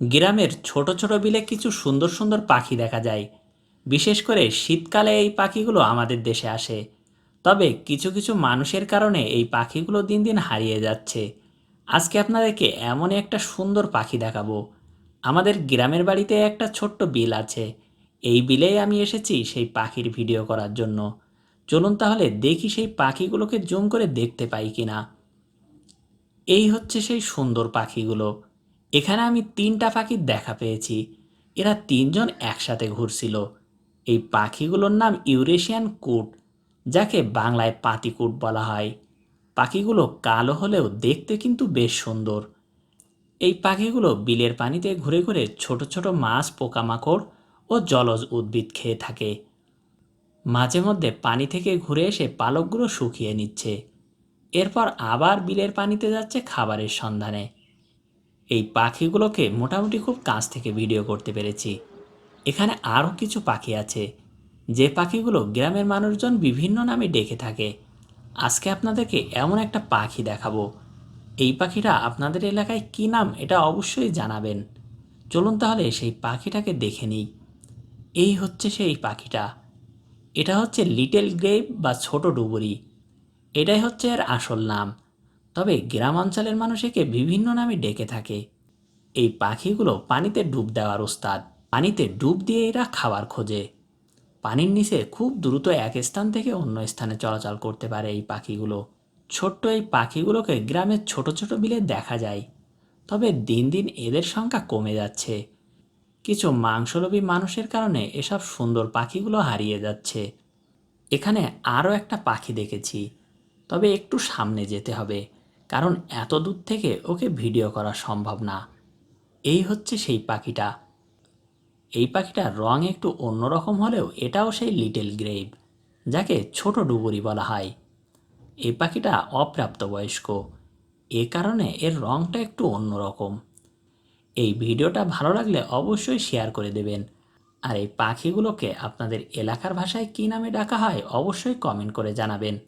গ্রামের ছোট ছোট বিলে কিছু সুন্দর সুন্দর পাখি দেখা যায়। বিশেষ করে শীতকালে এই পাখিগুলো আমাদের দেশে আসে। তবে কিছু কিছু মানুষের কারণে এই পাখিগুলো দিন দিন হারিয়ে যাচ্ছে। আজকে আপনাদেরকে এমন একটা সুন্দর পাখি দেখাবো। আমাদের গ্রামের বাড়িতে একটা ছোট্ট বিল আছে। এই বিলেই আমি এসেছি সেই পাখির ভিডিও করার জন্য। চলুন তাহলে দেখি সেই পাখিগুলোকে জুম করে দেখতে পাই কিনা। এই হচ্ছে সেই সুন্দর পাখিগুলো। এখানে আমি তিনটা পাখির দেখা পেয়েছি। এরা তিনজন একসাথে ঘুরছিল। এই পাখিগুলোর নাম ইউরেশিয়ান কুট, যাকে বাংলায় পাতিকুট বলা হয়। পাখিগুলো কালো হলেও দেখতে কিন্তু বেশ সুন্দর। এই পাখিগুলো বিলের পানিতে ঘুরে ঘুরে ছোট ছোট মাছ, পোকামাকড় ও জলজ উদ্ভিদ খেয়ে থাকে। মাঝে মধ্যে পানি থেকে ঘুরে এসে পালকগুলো শুকিয়ে নিচ্ছে। এরপর আবার বিলের পানিতে যাচ্ছে খাবারের সন্ধানে। এই পাখিগুলোকে মোটামুটি খুব কাছ থেকে ভিডিও করতে পেরেছি। এখানে আরও কিছু পাখি আছে। যে পাখিগুলো গ্রামের মানুষজন বিভিন্ন নামে ডেকে থাকে। আজকে আপনাদেরকে এমন একটা পাখি দেখাবো। এই পাখিটা আপনাদের এলাকায় কী নাম এটা অবশ্যই জানাবেন। চলুন তাহলে সেই পাখিটাকে দেখে নিই। এই হচ্ছে সেই পাখিটা। এটা হচ্ছে লিটল গ্রেভ বা ছোট ডুবুরি। এটাই হচ্ছে এর আসল নাম। তবে গ্রাম অঞ্চলের মানুষ একে বিভিন্ন নামে ডেকে থাকে। এই পাখিগুলো পানিতে ডুব দেওয়ার ওস্তাদ। পানিতে ডুব দিয়ে এরা খাবার খোঁজে। পানির নিচে খুব দ্রুত এক স্থান থেকে অন্য স্থানে চলাচল করতে পারে এই পাখিগুলো। ছোট্ট এই পাখিগুলোকে গ্রামের ছোট ছোট বিলে দেখা যায়। তবে দিন দিন এদের সংখ্যা কমে যাচ্ছে। কিছু মাংসলোভী মানুষের কারণে এসব সুন্দর পাখিগুলো হারিয়ে যাচ্ছে। এখানে আরও একটা পাখি দেখেছি। তবে একটু সামনে যেতে হবে। কারণ এত দূর থেকে ওকে ভিডিও করা সম্ভব না। এই হচ্ছে সেই পাখিটা। এই পাখিটার রং একটু অন্যরকম হলেও এটাও সেই লিটল গ্রেভ যাকে ছোট ডুবুরি বলা হয়। এই পাখিটা অপ্রাপ্তবয়স্ক। এ কারণে এর রংটা একটু অন্যরকম। এই ভিডিওটা ভালো লাগলে অবশ্যই শেয়ার করে দেবেন। আর এই পাখিগুলোকে আপনাদের এলাকার ভাষায় কী নামে ডাকা হয় অবশ্যই কমেন্ট করে জানাবেন।